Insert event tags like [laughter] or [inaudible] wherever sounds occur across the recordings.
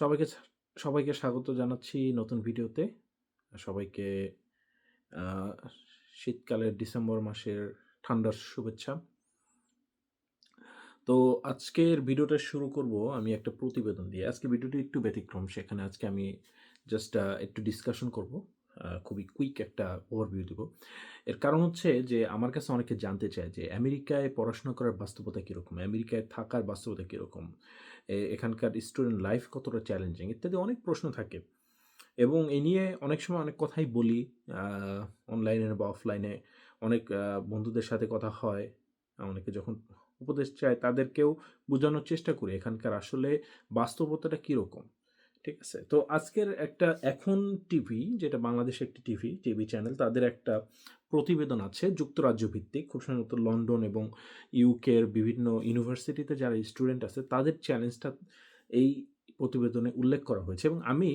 সবাইকে সবাইকে স্বাগত জানাচ্ছি নতুন ভিডিওতে। সবাইকে শীতকালের ডিসেম্বর মাসের ঠান্ডার শুভেচ্ছা। তো আজকের ভিডিওটা শুরু করব আমি একটা প্রতিবেদন দিয়ে। আজকে ভিডিওটি একটু ব্যতিক্রম। সেখানে আজকে আমি জাস্ট একটু ডিসকাশন করব। খুবই কুইক একটা ওভারভিউ দিব। এর কারণ হচ্ছে যে, আমার কাছে অনেকে জানতে চায় যে, আমেরিকায় পড়াশোনা করার বাস্তবতা কীরকম আমেরিকায় থাকার বাস্তবতা কীরকম এখানকার স্টুডেন্ট লাইফ কতটা চ্যালেঞ্জিং? ইত্যাদি অনেক প্রশ্ন থাকে। এবং এ নিয়ে অনেক সময় অনেক কথাই বলি। অনলাইনে বা অফলাইনে অনেক বন্ধুদের সাথে কথা হয়। অনেকে যখন উপদেশ চায়, তাদেরকেও বোঝানোর চেষ্টা করি, এখানকার আসলে বাস্তবতাটা কীরকম। ঠিক আছে? তো আজকের একটা এখন টিভি যেটা বাংলাদেশের একটি টিভি, টিভি চ্যানেল তাদের একটা প্রতিবেদন আছে যুক্তরাজ্য ভিত্তিক। খুব সম্ভবত লন্ডন এবং ইউকের বিভিন্ন ইউনিভার্সিটিতে যারা স্টুডেন্ট আছে তাদের চ্যালেঞ্জটা এই প্রতিবেদনে উল্লেখ করা হয়েছে এবং আমি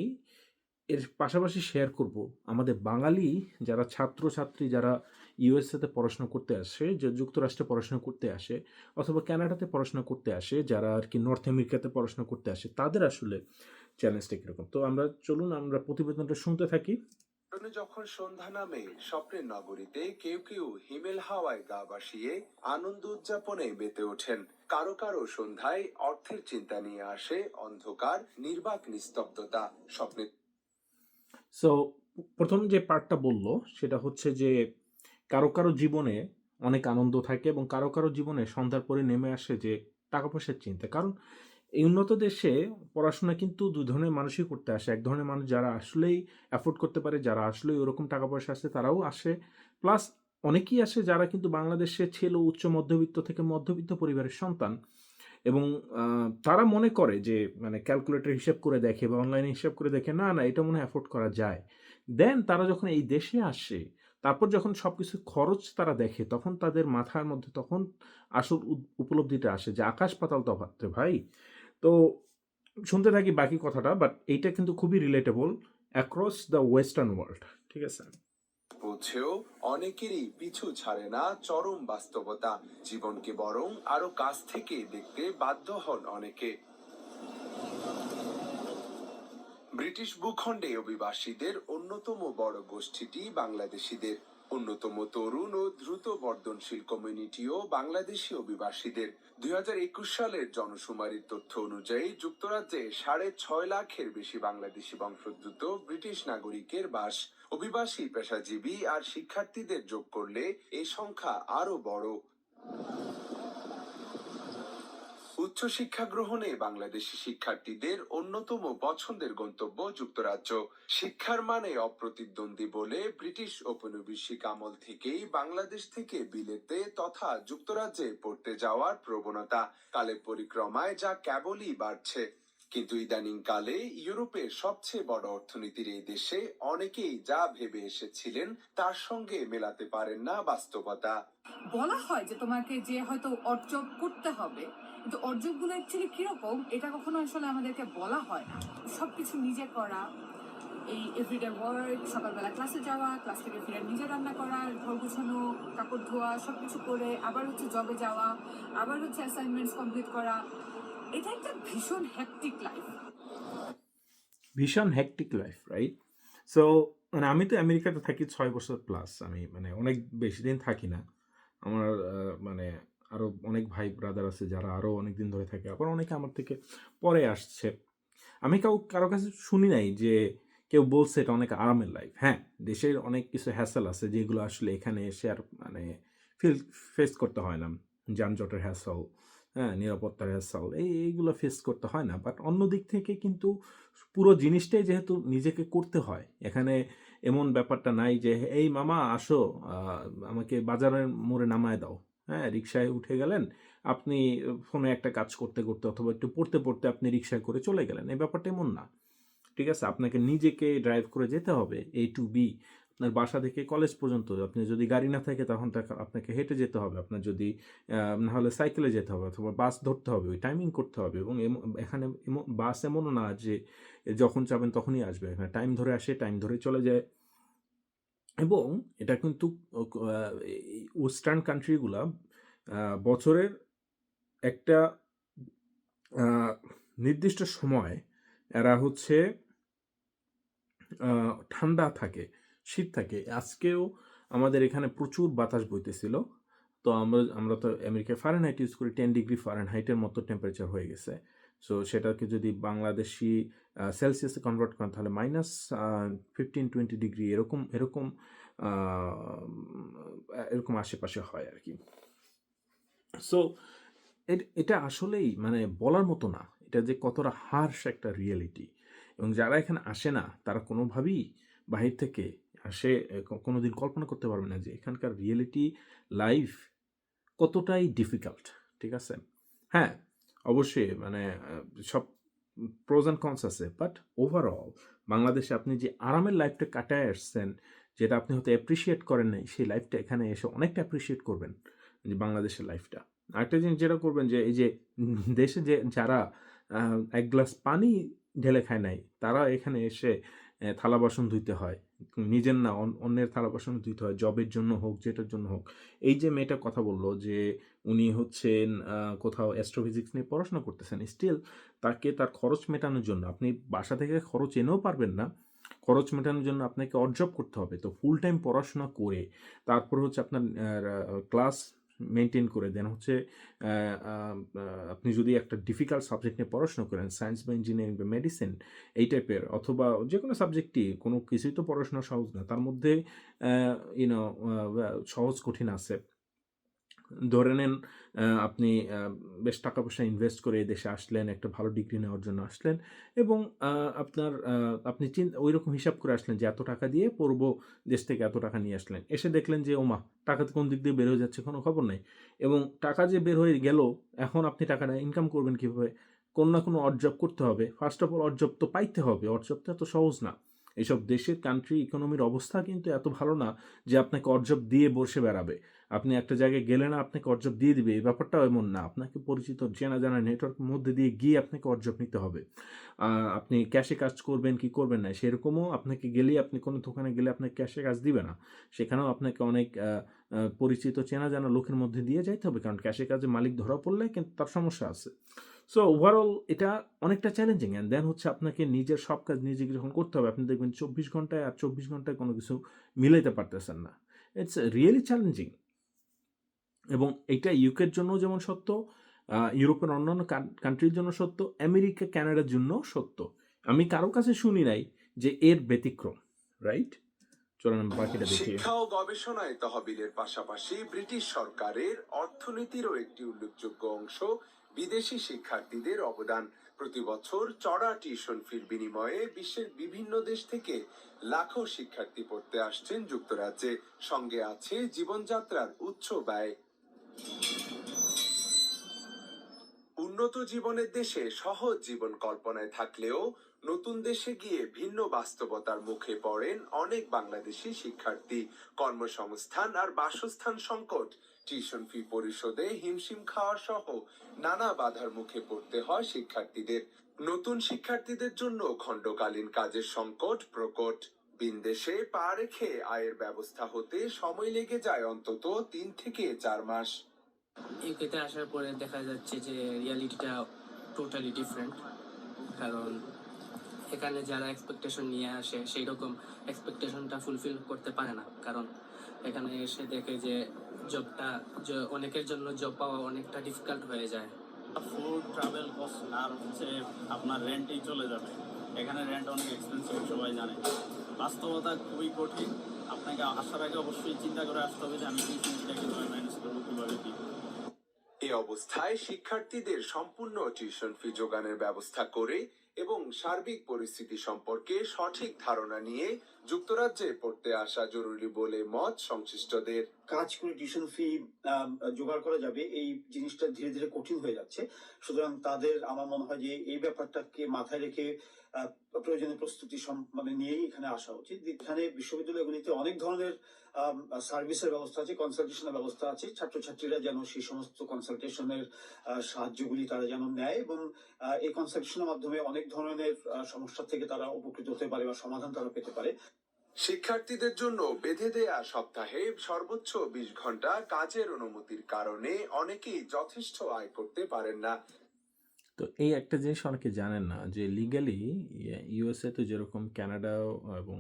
এর পাশাপাশি শেয়ার করব আমাদের বাঙালি যারা ছাত্রছাত্রী যারা ইউএসএতে পড়াশোনা করতে আসে, যে যুক্তরাষ্ট্রে পড়াশোনা করতে আসে অথবা কানাডাতে পড়াশোনা করতে আসে, যারা আর কি নর্থ আমেরিকাতে পড়াশোনা করতে আসে তাদের আসলে চ্যালেঞ্জটা কীরকম? তো আমরা চলুন আমরা প্রতিবেদনটা শুনতে থাকি। যখন সন্ধ্যা নামে স্বপ্নের নগরীতে কেউ কেউ হিমেল হাওয়ায় গা ভাসিয়ে আনন্দ উদযাপনে মেতে ওঠেন কারও কারও সন্ধ্যায় অর্থের চিন্তা নিয়ে আসে অন্ধকার নির্বাক নিস্তব্ধতা স্বপ্নের সো প্রথম যে পার্টটা বলল সেটা হচ্ছে যে কারও, কারও জীবনে অনেক আনন্দ থাকে এবং কারও, কারও জীবনে সন্ধ্যার পরে নেমে আসে যে টাকা-পয়সার চিন্তা। কারণ এই উন্নত দেশে পড়াশোনা কিন্তু দু ধরনের মানুষই করতে আসে। এক ধরনের মানুষ যারা আসলেই অ্যাফোর্ড করতে পারে, যারা আসলেই ওরকম টাকা-পয়সা আসে তারাও আসে। প্লাস অনেকেই আসে যারা কিন্তু বাংলাদেশে ছিল উচ্চ মধ্যবিত্ত থেকে মধ্যবিত্ত পরিবারের সন্তান এবং তারা মনে করে যে মানে ক্যালকুলেটর হিসাব করে দেখে বা অনলাইনে হিসাব করে দেখে না, না এটা মনে হয় এফোর্ড করা যায়। দেন তারা যখন এই দেশে আসে, তারপর যখন সবকিছুর খরচ তারা দেখে তখন তাদের মাথার মধ্যে তখন আসল উপলব্ধিটা আসে যে আকাশ পাতাল তফাৎ রে ভাই। তো শুনতে থাকি বাকি কথাটা বাট এইটা কিন্তু খুবই relatable across the western world. ঠিক আছে? পৌঁছেও অনেকেরই পিছু ছাড়ে না চরম বাস্তবতা, জীবনকে বরং আরও কাছ থেকে দেখতে বাধ্য হন অনেকে ব্রিটিশ ভূখণ্ডে অভিবাসীদের অন্যতম বড় গোষ্ঠীটি বাংলাদেশিদের অন্যতম তরুণ ও দ্রুত বর্ধনশীল কমিউনিটিও বাংলাদেশি অভিবাসীদের। দুই হাজার একুশ সালের জনশুমারির তথ্য অনুযায়ী যুক্তরাজ্যে সাড়ে ছয় লাখের বেশি বাংলাদেশি বংশোদ্ভূত ব্রিটিশ নাগরিকের বাস। অভিবাসী, পেশাজীবী আর শিক্ষার্থীদের যোগ করলে এই সংখ্যা আরও বড়। উচ্চশিক্ষা গ্রহণে বাংলাদেশি শিক্ষার্থীদের অন্যতম পছন্দের গন্তব্য যুক্তরাজ্য। শিক্ষার মানে অপ্রতিদ্বন্দ্বী বলে ব্রিটিশ ঔপনিবেশিক আমল থেকেই বাংলাদেশ থেকে বিলেতে তথা যুক্তরাজ্যে পড়তে যাওয়ার প্রবণতা। কালের পরিক্রমায় যা কেবলই বাড়ছে। কিন্তু ইদানিং কালে ইউরোপের সবচেয়ে বড় অর্থনীতির এই দেশে অনেকেই যা ভেবে এসেছিলেন তার সঙ্গে মেলাতে পারেন না বাস্তবতা। বলা হয় যে তোমাকে যে হয়তো অর্জব করতে হবে, কিন্তু অর্জবগুলো অ্যাকচুয়ালি কীরকম, এটা কখনো আসলে আমাদেরকে বলা হয় না। সবকিছু নিজে করা, এই এভরিডে ওয়ার্ক সকালবেলা ক্লাসে যাওয়া ক্লাস থেকে ফিরে নিজে রান্না করা, ঘর গুছানো, কাপড় ধোয়া, সবকিছু করে, আবার হচ্ছে জবে যাওয়া, আবার হচ্ছে অ্যাসাইনমেন্টস কমপ্লিট করা এটা একটা ভীষণ হ্যাকটিক লাইফ ভীষণ হেক্টিক লাইফ রাইট? সো মানে আমি তো আমেরিকাতে থাকি ছয় বছর প্লাস। আমি মানে অনেক বেশি দিন থাকি না। আমার মানে আরও অনেক ভাই ব্রাদার আছে যারা আরও অনেকদিন ধরে থাকে। আবার অনেকে আমার থেকে পরে আসছে। আমি কাউ কারও কাছে শুনি নাই যে কেউ বলছে এটা অনেক আরামের লাইফ। হ্যাঁ, দেশের অনেক কিছু হ্যাসেল আছে যেগুলো আসলে এখানে এসে আর মানে ফিল ফেস করতে হয় না। যানজটের হ্যাসেল, হ্যাঁ, নিরাপত্তার হ্যাসেল এই এইগুলো ফেস করতে হয় না। বাট অন্য দিক থেকে কিন্তু পুরো জিনিসটাই যেহেতু নিজেকে করতে হয়। এখানে এমন ব্যাপারটা নাই যে, "এই মামা আসো আমাকে বাজারের মোড়ে নামায় দাও।" হ্যাঁ, রিক্সায় উঠে গেলেন। আপনি ফোনে একটা কাজ করতে, করতে অথবা একটু পড়তে, পড়তে আপনি রিক্সায় করে চলে গেলেন। এই ব্যাপারটা এমন না। ঠিক আছে? আপনাকে নিজেকে ড্রাইভ করে যেতে হবে A টু B আপনার বাসা থেকে কলেজ পর্যন্ত। আপনি যদি গাড়ি না থাকে তখন আপনাকে হেঁটে যেতে হবে। আপনার যদি না হলে সাইকেলে যেতে হবে অথবা বাস ধরতে হবে। ওই টাইমিং করতে হবে এবং এখানে বাস এমনও না যে যখন চাবেন তখনই আসবে। এখানে টাইম ধরে আসে, টাইম ধরে চলে যায়। এবং এটা কিন্তু ওয়েস্টার্ন কান্ট্রি গুলা আ বছরের একটা নির্দিষ্ট সময় এরা হচ্ছে ঠান্ডা থাকে শীত থাকে। আজকেও আমাদের এখানে প্রচুর বাতাস বইতেছিল। তো আমরা আমরা তো আমেরিকায় ফারেনহাইট ইউজ করি টেন ডিগ্রি ফারেনহাইটের মতো টেম্পারেচার হয়ে গেছে। সো সেটাকে যদি বাংলাদেশি সেলসিয়াসে কনভার্ট করেন, তাহলে মাইনাস ফিফটিন টোয়েন্টি ডিগ্রি এরকম এরকম এরকম আশেপাশে হয় আর কি। সো এটা আসলেই মানে বলার মতো না। এটা যে কতটা হার্শ একটা রিয়েলিটি এবং যারা এখানে আসে না, তারা কোনোভাবেই বাহির থেকে আসে কোনো দিন কল্পনা করতে পারবে না যে এখানকার রিয়েলিটি লাইফ কতটাই ডিফিকাল্ট ঠিক আছে? হ্যাঁ অবশ্যই মানে সব প্রোজ অ্যান্ড কনস আছে বাট ওভারঅল বাংলাদেশে আপনি যে আরামের লাইফটা কাটায় আসছেন, যেটা আপনি হয়তো অ্যাপ্রিসিয়েট করেন নাই, সেই লাইফটা এখানে এসে অনেকটা অ্যাপ্রিসিয়েট করবেন, যে বাংলাদেশের লাইফটা আরেকটা জিনিস যেটা করবেন যে, এই যে, দেশে যে, যারা এক গ্লাস পানি ঢেলে খায় নাই, তারা এখানে এসে থালা বাসন ধুইতে হয় নিজের না, অন- অন্যের থালা বাসন ধুইতে হয় জবের জন্য হোক, যেটার জন্য হোক। এই যে মেয়েটা কথা বলল যে উনি হচ্ছেন কোথাও অ্যাস্ট্রোফিজিক্স নিয়ে পড়াশোনা করতেছেন স্টিল তাকে তার খরচ মেটানোর জন্য, আপনি বাসা থেকে খরচ এনেও পারবেন না, খরচ মেটানোর জন্য আপনাকে অর্জব করতে হবে। তো ফুল টাইম পড়াশোনা করে, তারপর হচ্ছে আপনার ক্লাস মেনটেন করে দেন। হচ্ছে আপনি যদি একটা ডিফিকাল্ট সাবজেক্ট নিয়ে পড়াশোনা করেন সায়েন্স বা ইঞ্জিনিয়ারিং বা মেডিসিন এই টাইপের অথবা যে কোনো সাবজেক্টই কোনো কিছুই তো পড়াশোনা সহজ না, তার মধ্যে ইউনো সহজ কঠিন আছে। ধরে নেন আপনি বেশ টাকা পয়সা ইনভেস্ট করে দেশে আসলেন, একটা ভালো ডিগ্রি নেওয়ার জন্য আসলেন এবং আপনার আপনি চিন্তা ওই রকম হিসাব করে আসলেন যে এত টাকা দিয়ে পড়ব দেশ থেকে এত টাকা নিয়ে আসলেন। এসে দেখলেন যে, ওমা, টাকা কোন দিক দিয়ে বের হয়ে যাচ্ছে কোনো খবর নেই এবং টাকা যে বের হয়ে গেল, এখন আপনি টাকাটা ইনকাম করবেন কীভাবে? কোনো না কোনো অর্জব করতে হবে। ফার্স্ট অফ অল অর্জব তো পাইতে হবে, অর্জব তো এত সহজ না। এইসব দেশের কান্ট্রি ইকোনমির অবস্থা কিন্তু এত ভালো না যে, আপনাকে অর্জব দিয়ে বসে বেড়াবে। আপনি একটা জায়গায় গেলে না আপনাকে অর্জব দিয়ে দিবে। এই ব্যাপারটাও এমন না। আপনাকে পরিচিত চেনা জানা নেটওয়ার্কের মধ্যে দিয়ে গিয়ে আপনাকে অর্জব নিতে হবে। আপনি ক্যাশে কাজ করবেন কি করবেন না, সেরকমও আপনাকে গেলেই আপনি কোনো দোকানে গেলে আপনাকে ক্যাশে কাজ দিবে না। সেখানেও আপনাকে অনেক পরিচিত চেনা জানা লোকের মধ্যে দিয়ে যাইতে হবে। কারণ ক্যাশে কাজে মালিক ধরা পড়লে কিন্তু তার সমস্যা আছে। সো ওভারঅল এটা অনেকটা চ্যালেঞ্জিং অ্যান্ড দেন হচ্ছে আপনাকে নিজের সব কাজ নিজে যখন করতে হবে। আপনি দেখবেন চব্বিশ ঘন্টায় আর চব্বিশ ঘন্টায় কোনো কিছু মিলাইতে পারতেছেন না। ইটস রিয়েলি চ্যালেঞ্জিং এবং এটা ইউকের জন্য যেমন সত্য ইউরোপের অন্যান্য কান্ট্রির জন্য সত্য, আমেরিকা ক্যানাডার জন্য সত্য। আমি কারও কাছে শুনি নাই যে এর ব্যতিক্রম রাইট শিক্ষা ও গবেষণায় তহবিলের পাশাপাশি ব্রিটিশ সরকারের অর্থনীতিরও একটি উল্লেখযোগ্য অংশ বিদেশি শিক্ষার্থীদের অবদান। প্রতি বছর চড়া টিউশন ফির বিনিময়ে বিশ্বের বিভিন্ন দেশ থেকে লাখো শিক্ষার্থী পড়তে আসছেন যুক্তরাজ্যে। সঙ্গে আছে জীবনযাত্রার উচ্চ ব্যয়। উন্নত জীবনের দেশে সহজ জীবন কল্পনায় থাকলেও নতুন দেশে গিয়ে ভিন্ন বাস্তবতার মুখে পড়েন অনেক বাংলাদেশি শিক্ষার্থী। কর্মসংস্থান আর বাসস্থান সংকট, টিউশন ফি পরিশোধে হিমশিম খাওয়া সহ নানা বাধার মুখে পড়তে হয় শিক্ষার্থীদের। নতুন শিক্ষার্থীদের জন্য খণ্ডকালীন কাজের সংকট প্রকট। বিনদেশে পা রেখে আয়ের ব্যবস্থা হতে সময় লেগে যায় অন্তত তিন থেকে চার মাস। ইউকেতে আসার পরে দেখা যাচ্ছে যে রিয়ালিটিটা টোটালি ডিফারেন্ট কারণ এখানে যারা এক্সপেকটেশন নিয়ে আসে সেই রকম এক্সপেকটেশনটা ফুলফিল করতে পারে না কারণ এখানে এসে দেখে যে জবটা অনেকের জন্য জব পাওয়া অনেকটা ডিফিকাল্ট হয়ে যায়। ফুড ট্রাভেল কস্ট আর হচ্ছে আপনার রেন্টেই চলে যাবে। এখানে রেন্ট অনেক এক্সপেন্সিভ সবাই জানে। বাস্তবতা খুবই কঠিন। আপনাকে আসার আগে অবশ্যই চিন্তা করে আসতে হবে যে আমি টিউশনটা কীভাবে ম্যানেজ করব, কীভাবে কী এ অবস্থায় শিক্ষার্থীদের সম্পূর্ণ টিউশন ফি যোগানের ব্যবস্থা করে এবং সার্বিক পরিস্থিতি সম্পর্কে সঠিক ধারণা নিয়ে যুক্তরাজ্যে পড়তে আসা জরুরি বলে মত সংশ্লিষ্টদের। কাজ করে টিউশন ফি জোগাড় করা যাবে, এই জিনিসটা ধীরে ধীরে কঠিন হয়ে যাচ্ছে। সুতরাং তাদের, আমার মনে হয় যে এই ব্যাপারটাকে মাথায় রেখে প্রয়োজনীয় প্রস্তুতি মানে নিয়েই এখানে আসা উচিত। এখানে বিশ্ববিদ্যালয়গুলিতে অনেক ধরনের সার্ভিসের ব্যবস্থা আছে কনসালটেশনের ব্যবস্থা আছে। ছাত্রছাত্রীরা যেন সেই সমস্ত কনসালটেশনের সাহায্যগুলি তারা যেন নেয় এবং এই কনসালটেশনের মাধ্যমে অনেক ধরনের সমস্যা থেকে তারা উপকৃত হতে পারে বা সমাধান তারা পেতে পারে। শিক্ষার্থীদের জন্য বেঁধে দেয়া সপ্তাহে সর্বোচ্চ বিশ ঘণ্টা কাজের অনুমতির কারণে অনেকেই যথেষ্ট আয় করতে পারেন না। তো এই একটা জিনিস অনেকে জানেন না যে লিগালি ইউএসএ তো যেরকম কানাডাও এবং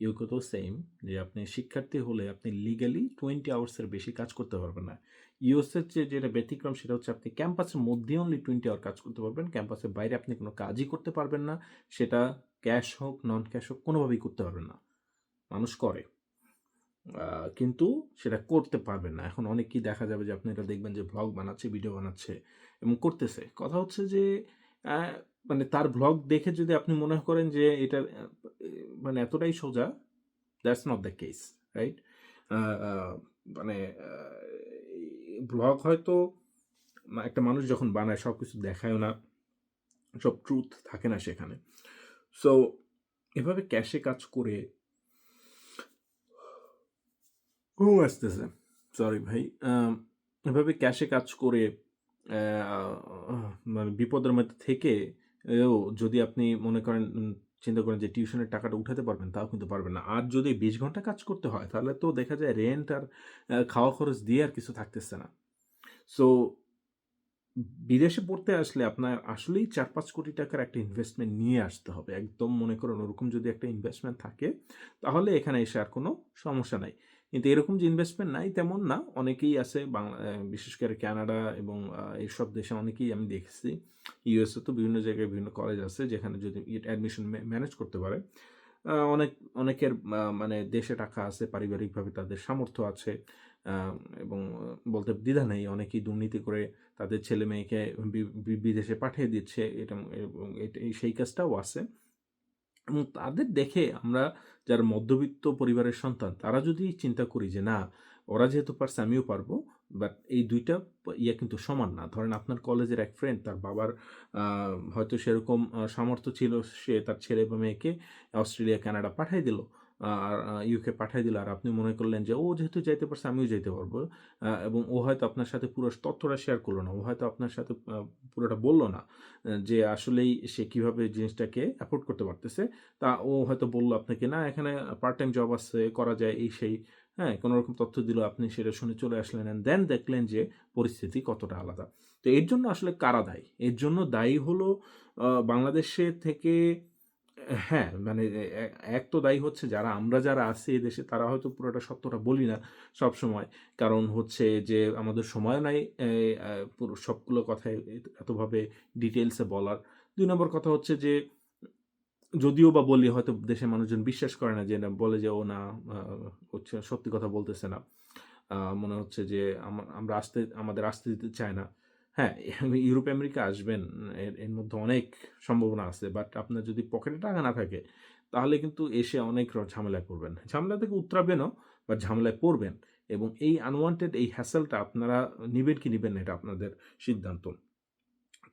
ইউকে তো সেম যে আপনি শিক্ষার্থী হলে আপনি লিগালি টোয়েন্টি আওয়ার্সের বেশি কাজ করতে পারবেন না। ইউএসএর যে যেটা ব্যতিক্রম সেটা হচ্ছে আপনি ক্যাম্পাসের মধ্যে অনলি টোয়েন্টি আওয়ার কাজ করতে পারবেন ক্যাম্পাসের বাইরে আপনি কোনো কাজই করতে পারবেন না, সেটা ক্যাশ হোক, নন ক্যাশ হোক, কোনোভাবেই করতে পারবেন না। মানুষ করে। কিন্তু সেটা করতে পারবেন না। এখন অনেকেই দেখা যাবে যে আপনি এটা দেখবেন যে ভ্লগ বানাচ্ছে ভিডিও বানাচ্ছে এবং করতেছে। কথা হচ্ছে যে মানে তার ভ্লগ দেখে যদি আপনি মনে করেন যে এটা মানে এতটাই সোজা that's not the case right মানে ব্লগ হয়তো একটা মানুষ যখন বানায় সব কিছু দেখায়ও না, সব ট্রুথ থাকে না সেখানে। সো এভাবে ক্যাশে কাজ করে ঘুম আসতেছে সরি ভাই। এভাবে ক্যাশে কাজ করে মানে বিপদের মধ্যে থেকে যদি আপনি মনে করেন চিন্তা করেন যে টিউশনের টাকাটা উঠাতে পারবেন, তাও কিন্তু পারবেন না। আর যদি বিশ ঘণ্টা কাজ করতে হয়, তাহলে তো দেখা যায় রেন্ট আর খাওয়া খরচ দিয়ে আর কিছু থাকতেছে না। সো বিদেশে পড়তে আসলে আপনার আসলেই চার পাঁচ কোটি টাকার একটা ইনভেস্টমেন্ট নিয়ে আসতে হবে। একদম মনে করুন ওরকম যদি একটা ইনভেস্টমেন্ট থাকে, তাহলে এখানে এসে আর কোনো সমস্যা নাই। কিন্তু এরকম যে ইনভেস্টমেন্ট নাই তেমন না। অনেকেই আছে বাংলা বিশেষ করে কানাডা এবং এইসব দেশে অনেকেই আমি দেখছি। ইউএসএ তো বিভিন্ন জায়গায় বিভিন্ন কলেজ আছে যেখানে যদি অ্যাডমিশন ম্যানেজ করতে পারে। অনেক, অনেকের মানে দেশে টাকা আছে, পারিবারিকভাবে তাদের সামর্থ্য আছে। এবং বলতে দ্বিধা নেই। অনেকেই দুর্নীতি করে তাদের ছেলে মেয়েকে বিদেশে পাঠিয়ে দিচ্ছে। এটা সেই কাজটাও আছে। এবং তাদের দেখে আমরা যারা মধ্যবিত্ত পরিবারের সন্তান, তারা যদি চিন্তা করি যে, না, ওরা যেহেতু পারছে, আমিও পারব। বাট এই দুইটা ইয়ে কিন্তু সমান না। ধরেন আপনার কলেজের এক ফ্রেন্ড তার বাবার হয়তো সেরকম সামর্থ্য ছিল, সে তার ছেলে বা মেয়েকে অস্ট্রেলিয়া, কানাডা পাঠিয়ে দিল। আর ইউকে পাঠিয়ে দিল। আর আপনি মনে করলেন যে, ও যেহেতু যাইতে পারছে, আমিও যাইতে পারব। এবং ও হয়তো আপনার সাথে পুরো তথ্যটা শেয়ার করল না। ও হয়তো আপনার সাথে পুরোটা বলল না যে আসলেই সে কীভাবে জিনিসটাকে অ্যাফোর্ড করতে পারতেছে। তা ও হয়তো বলল আপনাকে, না, এখানে পার্ট টাইম জব আছে, করা যায় এই সেই। হ্যাঁ কোনো রকম তথ্য দিল আপনি, সেটা শুনে চলে আসলেন। অ্যান্ড দেন দেখলেন যে পরিস্থিতি কতটা আলাদা। তো এর জন্য আসলে কারা দায়ী? এর জন্য দায়ী হলো বাংলাদেশে থেকে হ্যাঁ মানে এক তো দায়ী হচ্ছে যারা, আমরা যারা আছি দেশে, তারা হয়তো পুরোটা সত্যটা বলি না সব সময় কারণ হচ্ছে যে, আমাদের সময় নাই সবগুলো কথাই এতভাবে ডিটেলসে বলার। দুই নম্বর কথা হচ্ছে যে, যদিও বা বলি, হয়তো দেশের মানুষজন বিশ্বাস করে না যে, না, বলে যে, ও না হচ্ছে সত্যি কথা বলতেছে না। মনে হচ্ছে যে আমরা আসতে, আমাদের আসতে দিতে চায় না। হ্যাঁ ইউরোপ আমেরিকা আসবেন, এর এর মধ্যে অনেক সম্ভাবনা আছে বাট আপনার যদি পকেটে টাকা না থাকে, তাহলে কিন্তু এসে অনেক ঝামেলায় পড়বেন। ঝামেলা থেকে উতরাবেনও বা ঝামেলায় পড়বেন এবং এই আনওয়ান্টেড এই হ্যাসেলটা আপনারা নিবেন কি নিবেন এটা আপনাদের সিদ্ধান্ত।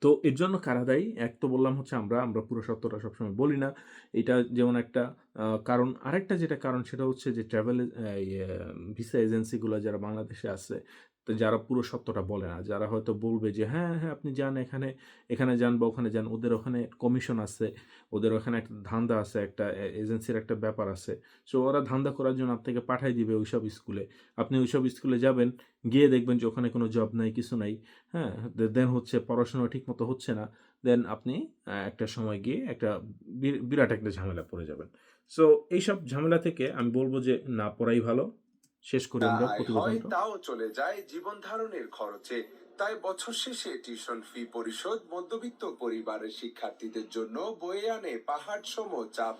তো এর জন্য কারা দায়ী? এক তো বললাম হচ্ছে আমরা আমরা পুরো সত্যটা সবসময় বলি না। এটা যেমন একটা কারণ, আরেকটা যেটা কারণ সেটা হচ্ছে যে ট্রাভেল ভিসা এজেন্সিগুলো যারা বাংলাদেশে আছে যারা পুরো সত্যটা বলে না, যারা হয়তো বলবে যে হ্যাঁ হ্যাঁ আপনি যান এখানে এখানে যান বা ওখানে যান, ওদের ওখানে কমিশন আছে, ওদের ওখানে একটা ধান্দা আছে, একটা এজেন্সির একটা ব্যাপার আছে। সো ওরা ধান্দা করার জন্য আপনাকে পাঠাই দিবে ওইসব স্কুলে আপনি ওইসব স্কুলে যাবেন, গিয়ে দেখবেন যে, ওখানে কোনো জব নাই, কিছু নাই হ্যাঁ দেন হচ্ছে পড়াশোনা ঠিক মতো হচ্ছে না দেন আপনি একটা সময় গিয়ে একটা বিরাট একটা ঝামেলা পড়ে যাবেন। সো এইসব ঝামেলা থেকে আমি বলব যে, না পড়াই ভালো শেষ করি আমরা প্রতিবেদনটা। তাও চলে যায় জীবন ধারণের খরচে। তাই বছর শেষে টিউশন ফি পরিশোধ মধ্যবিত্ত পরিবারের শিক্ষার্থীদের জন্য বয়ে আনে পাহাড় সম চাপ।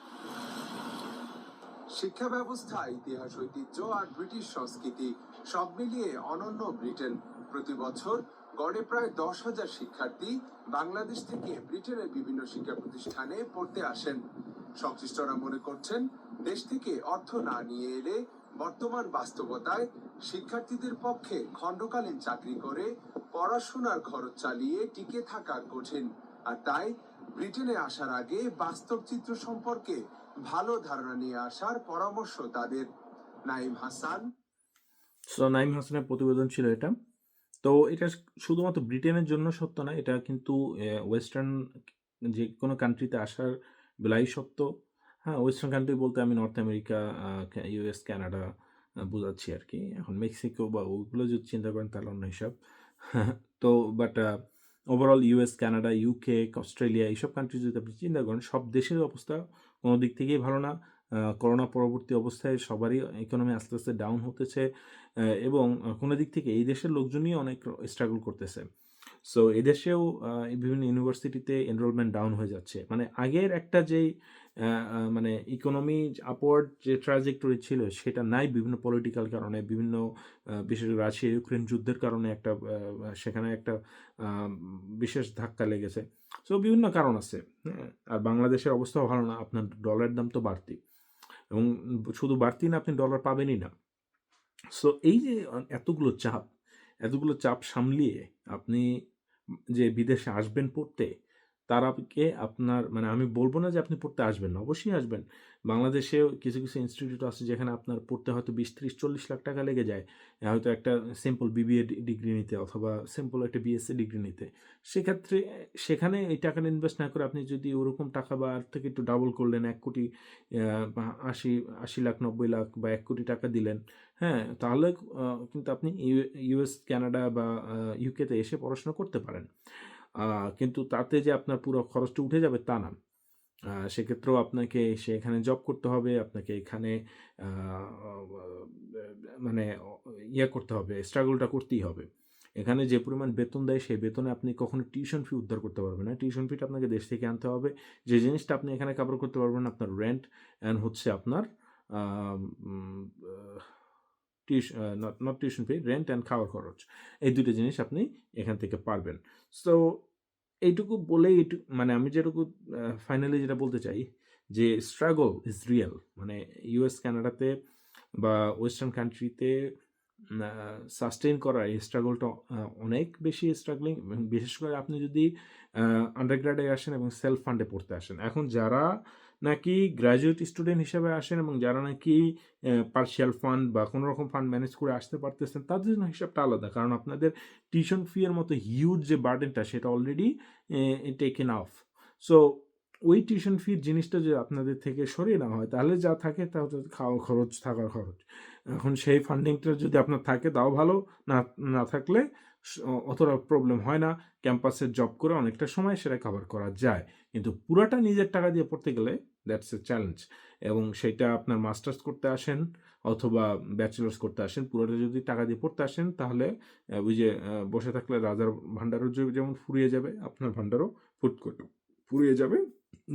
শিক্ষা ব্যবস্থা ইতিহাস ঐতিহ্য আর ব্রিটিশ সংস্কৃতি সব মিলিয়ে অনন্য ব্রিটেন। প্রতি বছর গড়ে প্রায় দশ হাজার শিক্ষার্থী বাংলাদেশ থেকে ব্রিটেনের বিভিন্ন শিক্ষা প্রতিষ্ঠানে পড়তে আসেন। সংশ্লিষ্টরা মনে করছেন দেশ থেকে অর্থ না নিয়ে এলে বর্তমান বাস্তবতায় শিক্ষার্থীদের পক্ষে খণ্ডকালীন চাকরি করে, পড়াশোনার খরচ চালিয়ে টিকে থাকা কঠিন। আর তাই ব্রিটেনে আসার আগে বাস্তব চিত্র সম্পর্কে ভালো ধারণা নিয়ে আসার পরামর্শ তাদের। নাইম হাসান। নাইম হাসানের প্রতিবেদন ছিল এটা। তো এটা শুধুমাত্র ব্রিটেনের জন্য সত্য না, এটা কিন্তু ওয়েস্টার্ন যে কোনো কান্ট্রিতে আসার বেলাই সত্য। হ্যাঁ ওয়েস্টার্ন কান্ট্রি বলতে আমি নর্থ আমেরিকা ইউএস আহ, বোঝাচ্ছি আর কি এখন মেক্সিকো বা ওগুলো যদি চিন্তা করেন তাহলে অন্য হিসাব। [laughs] তো but overall US Canada UK Australia এইসব কান্ট্রি যদি আপনি চিন্তা করেন সব দেশের অবস্থা কোনো দিক থেকেই ভালো না। করোনা পরবর্তী অবস্থায় সবারই ইকোনমি আস্তে আস্তে ডাউন হতেছে এবং কোনো দিক থেকে এই দেশের লোকজনই অনেক স্ট্রাগল করতেছে। সো এদেশেও বিভিন্ন ইউনিভার্সিটিতে এনরোলমেন্ট ডাউন হয়ে যাচ্ছে। মানে আগের একটা যেই মানে ইকোনমি আপওয়ার্ড যে ট্রাজেক্টরি ছিল, সেটা নাই বিভিন্ন পলিটিক্যাল কারণে, বিভিন্ন বিশেষ রাশিয়া ইউক্রেন যুদ্ধের কারণে একটা সেখানে একটা বিশেষ ধাক্কা লেগেছে। সো বিভিন্ন কারণ আছে হ্যাঁ? আর বাংলাদেশের অবস্থাও ভালো না, আপনার ডলারের দাম তো বাড়তি। এবং শুধু বাড়তি না, আপনি ডলার পাবেনই না। সো এই যে এতগুলো চাপ এতগুলো চাপ সামলিয়ে আপনি যে বিদেশে আসবেন পড়তে তার আপকে আপনার মানে আমি বলব না যে আপনি পড়তে আসবেন না, অবশ্যই আসবেন। বাংলাদেশেও কিছু কিছু ইনস্টিটিউট আছে যেখানে আপনার পড়তে হয়তো বিশ, ত্রিশ, চল্লিশ লাখ টাকা লেগে যায়। হয়তো একটা সিম্পল বিবিএ ডিগ্রি নিতে অথবা সিম্পল একটা বিএসসি ডিগ্রি নিতে। সেক্ষেত্রে সেখানে এই টাকাটা ইনভেস্ট না করে আপনি যদি ওরকম টাকা বা আর থেকে একটু ডাবল করলেন, এক কোটি আশি আশি লাখ, নব্বই লাখ বা এক কোটি টাকা দিলেন হ্যাঁ তাহলে কিন্তু আপনি ইউএস কানাডা বা ইউকেতে এসে পড়াশোনা করতে পারেন। কিন্তু তাতে যে আপনার পুরো খরচটা উঠে যাবে তা না। সেক্ষেত্রেও আপনাকে সেখানে জব করতে হবে, আপনাকে এখানে মানে ইয়ে করতে হবে স্ট্রাগলটা করতেই হবে। এখানে যে পরিমাণ বেতন দেয়, সেই বেতনে আপনি কখনো টিউশন ফি উদ্ধার করতে পারবেন না। টিউশন ফিটা আপনাকে দেশ থেকে আনতে হবে। যে জিনিসটা আপনি এখানে কাভার করতে পারবেন আপনার রেন্ট অ্যান্ড হচ্ছে আপনার tuition not tuition fee rent and খাওয়ার খরচ। এই দুটো জিনিস আপনি এখান থেকে পারবেন। সো এইটুকু বলেই মানে আমি যেটুকু ফাইনালি যেটা বলতে চাই, যে স্ট্রাগল ইজ রিয়েল মানে ইউএস কানাডাতে বা ওয়েস্টার্ন কান্ট্রিতে সাস্টেইন করা এই স্ট্রাগলটা অনেক বেশি স্ট্রাগলিং বিশেষ করে আপনি যদি আন্ডারগ্রাডে আসেন এবং সেলফ ফান্ডে পড়তে আসেন। এখন যারা নাকি গ্র্যাজুয়েট স্টুডেন্ট হিসেবে আসেন এবং যারা নাকি পার্শিয়াল ফান্ড বা কোনো রকম ফান্ড ম্যানেজ করে আসতে পারতেছেন, তাদের জন্য হিসাবটা আলাদা। কারণ আপনাদের টিউশন ফি এর মতো হিউজ যে বার্ডেনটা সেটা অলরেডি টেকেন অফ সো ওই টিউশন ফির জিনিসটা যদি আপনাদের থেকে সরিয়ে নেওয়া হয়, তাহলে যা থাকে তা হচ্ছে খাওয়া খরচ, থাকার খরচ। এখন সেই ফান্ডিংটা যদি আপনার থাকে, তাও ভালো। না না থাকলে অতটা প্রবলেম হয় না। ক্যাম্পাসে জব করে অনেকটা সময় সেটা কভার করা যায়। কিন্তু পুরাটা নিজের টাকা দিয়ে পড়তে গেলে দ্যাটস এ চ্যালেঞ্জ এবং সেটা আপনার মাস্টার্স করতে আসেন অথবা ব্যাচেলার্স করতে আসেন পুরোটা যদি টাকা দিয়ে পড়তে আসেন তাহলে ওই যে বসে থাকলে রাজার ভাণ্ডারও যেমন ফুরিয়ে যাবে আপনার ভাণ্ডারও ফুট করে ফুরিয়ে যাবে।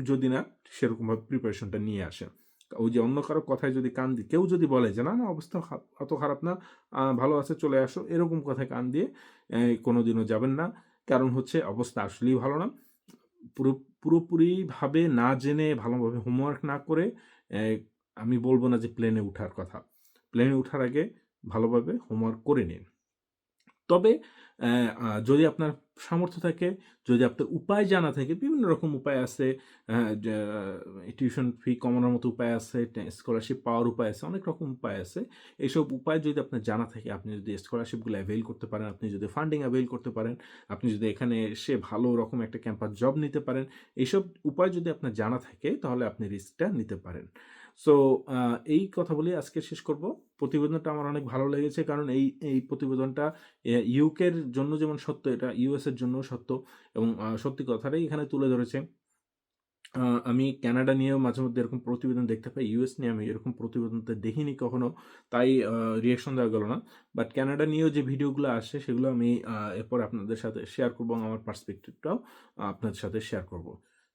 যদি না সেরকমভাবে প্রিপারেশনটা নিয়ে আসেন। ওই যে অন্য কারও কথায় যদি কান দিয়ে কেউ যদি বলে যে না না অবস্থা অত খারাপ না ভালো আছে চলে আসো এরকম কথায় কান দিয়ে আহ, কোনোদিনও যাবেন না। কারণ হচ্ছে অবস্থা আসলেই ভালো না। পুরো, পুরোপুরিভাবে না জেনে, ভালোভাবে হোমওয়ার্ক না করে আমি বলব না যে প্লেনে ওঠার কথা। প্লেনে ওঠার আগে ভালোভাবে হোমওয়ার্ক করে নিন। তবে যদি আপনার সামর্থ্য থাকে, যদি আপনার উপায় জানা থাকে, বিভিন্ন রকম উপায় আছে টিউশন ফি কমানোর মতো উপায় আছে স্কলারশিপ পাওয়ার উপায় আছে, অনেক রকম উপায় আছে। এইসব উপায় যদি আপনার জানা থাকে, আপনি যদি স্কলারশিপগুলো অ্যাভেল করতে পারেন, আপনি যদি ফান্ডিং অ্যাভেল করতে পারেন, আপনি যদি এখানে এসে ভালো রকম একটা ক্যাম্পাস জব নিতে পারেন, এইসব উপায় যদি আপনার জানা থাকে, তাহলে আপনি রিস্কটা নিতে পারেন। সো এই কথা বলে আজকে শেষ করব। প্রতিবেদনটা আমার অনেক ভালো লেগেছে, কারণ এই এই প্রতিবেদনটা ইউকের জন্য যেমন সত্য, এটা ইউএসের জন্য সত্য এবং সত্যি কথাটাই এখানে তুলে ধরেছে। আমি কানাডা নিয়েও মাঝে মধ্যে এরকম প্রতিবেদন দেখতে পাই ইউএস নিয়ে আমি এরকম প্রতিবেদন তো দেখিনি কখনো, তাই রিয়াকশন দেওয়া গেল না। বাট ক্যানাডা নিয়েও যে ভিডিওগুলো আসে সেগুলো আমি এরপর আপনাদের সাথে শেয়ার করব এবং আমার পার্সপেক্টিভটাও আপনাদের সাথে শেয়ার করব।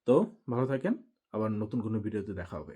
তো, ভালো থাকেন, আবার নতুন কোনো ভিডিওতে দেখা হবে।